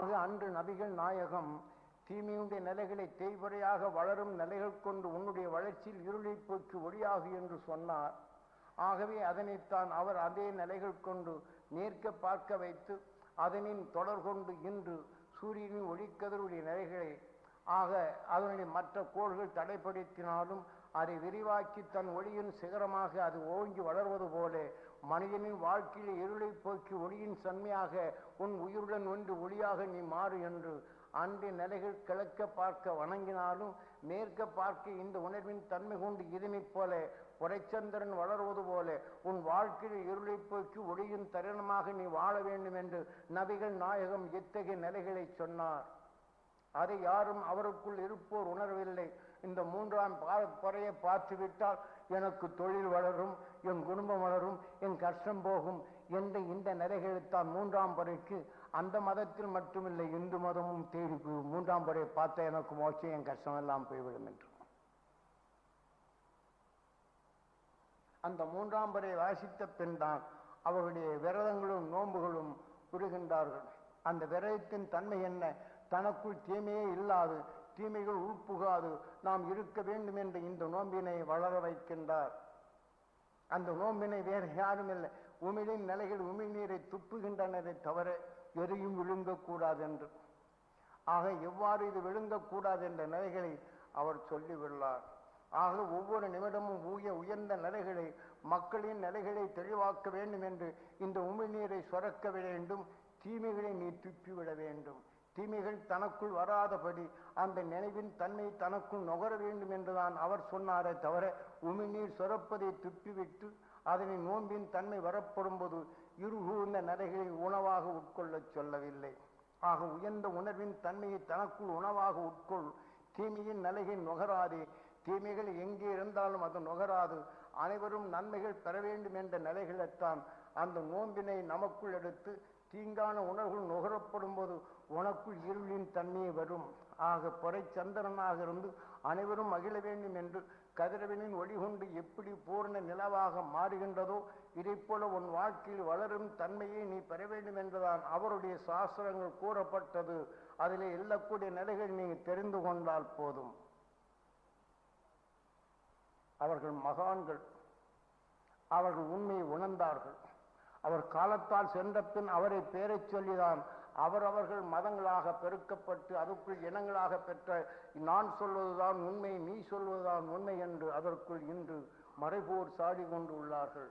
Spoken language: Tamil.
அது அன்று நபிகள் நாயகம் தீமையுடைய நிலைகளை தேய்வரையாக வளரும் நிலைகள் கொண்டு உன்னுடைய வளர்ச்சியில் இருளை போக்கி ஒளியாகு என்று சொன்னார். ஆகவே அதனைத்தான் அவர் அதே நிலைகள் கொண்டு நேர்க்க பார்க்க வைத்து அதனின் தொடர் கொண்டு இன்று சூரியனின் ஒளிக்கதிருடைய நிலைகளை ஆக அதனுடைய மற்ற கோள்கள் தடைப்படுத்தினாலும் அதை விரிவாக்கி தன் ஒளியின் சிகரமாக அது ஓங்கி வளர்வது போல மனிதனின் வாழ்க்கையில் இருளை போக்கி ஒளியின் சன்மையாக உன் உயிருடன் ஒன்று ஒளியாக நீ மாறு என்று அன்றைய நிலைகள் கிழக்க பார்க்க வணங்கினாலும் மேற்க பார்க்க இந்த உணர்வின் தன்மை கொண்டு இதனைப் போல புரைச்சந்திரன் வளர்வது போல உன் வாழ்க்கையில் இருளை போக்கி ஒளியின் தருணமாக நீ வாழ வேண்டும் என்று நபிகள் நாயகம் இத்தகைய நிலைகளை சொன்னார். அதை யாரும் அவருக்குள் இருப்போர் உணரவில்லை. இந்த மூன்றாம் பறையை பார்த்து விட்டால் எனக்கு தொழில் வளரும் என் குடும்பம் வளரும் என் கஷ்டம் போகும் என்ற இந்த நிலைகளைத்தான் மூன்றாம் பறைக்கு அந்த மதத்தில் மட்டுமில்லை இந்து மதமும் தேடி மூன்றாம் பறையை பார்த்த எனக்கு மோட்சம் என் கஷ்டம் எல்லாம் போய்விடும் என்று. அந்த மூன்றாம் பறை வாசித்த பின் தான் அவருடைய விரதங்களும் நோன்புகளும் புரிகின்றார்கள் அந்த விரதத்தின் தன்மை என்ன? தனக்குள் தீமையே இல்லாது தீமைகள் உள்புகாது நாம் இருக்க வேண்டும் என்று இந்த நோம்பினை வளர வைக்கின்றார். அந்த நோம்பினை வேறு யாரும் இல்லை. உமிழின் நிலைகள் உமிழ்நீரை துப்புகின்றனரை தவிர எதையும் விழுங்கக்கூடாது என்று. ஆக எவ்வாறு இது விழுங்கக்கூடாது என்ற நிலைகளை அவர் சொல்லியுள்ளார் ஆக ஒவ்வொரு நிமிடமும் ஊய உயர்ந்த நிலைகளை மக்களின் நிலைகளை தெளிவாக்க வேண்டும் என்று இந்த உமிழ்நீரை சுரக்க வேண்டும் தீமைகளை நீ துப்பிவிட வேண்டும். தீமைகள் தனக்குள் வராதபடி அந்த நினைவின் தன்மை தனக்குள் நுகர வேண்டும் என்றுதான் அவர் சொன்னாரே தவிர உமிழ்நீர் சுரப்பதை துப்பிவிட்டு அதனை நோன்பின் தன்மை வரப்படும் போது இருகூர்ந்த நடைகளை உணவாக உட்கொள்ளச் சொல்லவில்லை. ஆக உயர்ந்த உணர்வின் தன்மையை தனக்குள் உணவாக உட்கொள். தீமையின் நிலையை நுகராதே. தீமைகள் எங்கே இருந்தாலும் அது நுகராது. அனைவரும் நன்மைகள் பெற வேண்டும் என்ற நிலைகளைத்தான் அந்த நோன்பினை நமக்குள் எடுத்து தீங்கான உணர்வுகள் நுகரப்படும் போது உனக்குள் இருளின் தன்மையை வரும். ஆக பொறை சந்திரனாக இருந்து அனைவரும் மகிழ வேண்டும் என்று கதிரவனின் ஒளி கொண்டு எப்படி பூர்ண நிலவாக மாறுகின்றதோ இதை போல உன் வாழ்க்கையில் வளரும் தன்மையை நீ பெற வேண்டும் என்றுதான் அவருடைய சாஸ்திரங்கள் கூறப்பட்டது. அதில் எல்லக்கூடிய நிலைகள் நீ தெரிந்து கொண்டால் போதும். அவர்கள் மகான்கள். அவர்கள் உண்மையை உணர்ந்தார்கள். அவர் காலத்தால் சென்ற பின் அவரை பேரை சொல்லிதான். அவரவர்கள் மதங்களாக பெருக்கப்பட்டு அதற்குள் இனங்களாக பெற்ற நான் சொல்வதுதான் உண்மை நீ சொல்வதுதான் உண்மை என்று அதற்குள் இன்று மறைபோர் சாடி கொண்டு உள்ளார்கள்.